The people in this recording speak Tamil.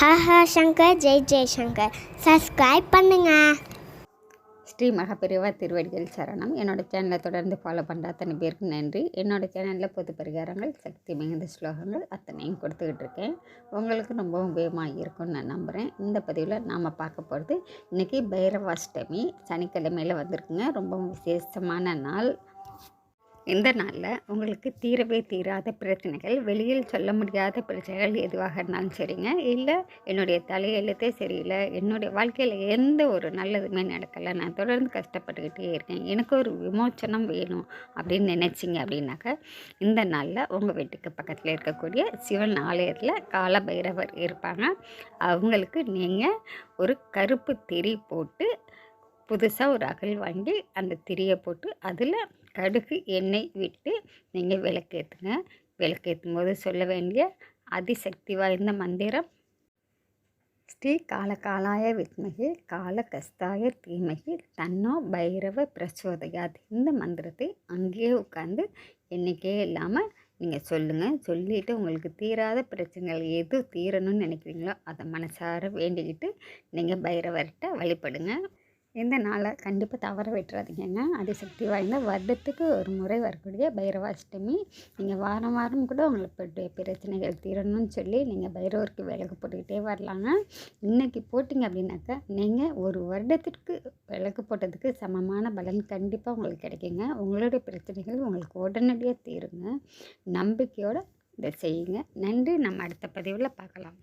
ஹஹா சங்கர் ஜெய் ஜெய்சங்கர் சப்ஸ்கிரைப் பண்ணுங்க. ஸ்ரீ மகாபெரிவா திருவடிகள் சரணம். என்னோட சேனலை தொடர்ந்து ஃபாலோ பண்ணுற அத்தனை பேருக்கு நன்றி. என்னோட சேனலில் பொது பரிகாரங்கள் சக்தி மிகுந்த ஸ்லோகங்கள் அத்தனையும் கொடுத்துக்கிட்டு இருக்கேன். உங்களுக்கு ரொம்ப உபயோகமாக இருக்கும்னு நான் நம்புகிறேன் இந்த பதிவில் நாம் பார்க்க போகிறது இன்றைக்கி பைரவாஷ்டமி. சனிக்கிழமையில் வந்திருக்குங்க. ரொம்ப விசேஷமான நாள். இந்த நாளில் உங்களுக்கு தீரவே தீராத பிரச்சனைகள் வெளியில் சொல்ல முடியாத பிரச்சனைகள் எதுவாக இருந்தாலும் சரிங்க. இல்லை என்னுடைய தலையெழுத்தே சரியில்லை. என்னுடைய வாழ்க்கையில் எந்த ஒரு நல்லதுமே நடக்கலை. நான் தொடர்ந்து கஷ்டப்பட்டுக்கிட்டே இருக்கேன். எனக்கு ஒரு விமோச்சனம் வேணும் அப்படின்னு நினச்சிங்க அப்படின்னாக்க இந்த நாளில் உங்கள் வீட்டுக்கு பக்கத்தில் இருக்கக்கூடிய சிவன் ஆலயத்தில் கால பைரவர் இருப்பாங்க. அவங்களுக்கு நீங்கள் ஒரு கருப்பு திரி போட்டு புதுசாக ஒரு அகல் வாங்கி அந்த திரியை போட்டு அதில் கடுகு எண்ணெய் விட்டு நீங்கள் விளக்கேற்றுங்க விளக்கேற்றும் போது சொல்ல வேண்டிய அதிசக்தி வாய்ந்த மந்திரம் ஸ்ரீ காலகாலாய வித்மகி காலகஸ்தாய தீமகி தன்னோ பைரவ பிரச்சோதயாது இந்த மந்திரத்தை அங்கேயே உட்காந்து எண்ணிக்கையே இல்லாமல் நீங்கள் சொல்லுங்கள் சொல்லிவிட்டு உங்களுக்கு தீராத பிரச்சனைகள் எது தீரணும்னு நினைக்கிறீங்களோ அதை மனசார வேண்டிக்கிட்டு நீங்கள் பைரவர்கிட்ட வழிபடுங்க. இந்த நாளை கண்டிப்பாக தவற விட்டுறாதீங்கங்க. அதிசக்தி வாய்ந்த வருடத்துக்கு ஒரு முறை வரக்கூடிய பைரவாஷ்டமி. நீங்கள் வாரம் வாரம் கூட உங்களுக்கு பிரச்சனைகள் தீரணும்னு சொல்லி நீங்கள் பைரவருக்கு விளக்கு போட்டுக்கிட்டே வரலாங்க. இன்றைக்கி போட்டிங்க அப்படின்னாக்கா நீங்கள் ஒரு வருடத்திற்கு விளக்கு போட்டதுக்கு சமமான பலன் கண்டிப்பாக உங்களுக்கு கிடைக்குங்க. உங்களுடைய பிரச்சனைகள் உங்களுக்கு உடனடியாக தீருங்க. நம்பிக்கையோடு இதை செய்யுங்க. நன்றி. நம்ம அடுத்த பதிவில் பார்க்கலாம்.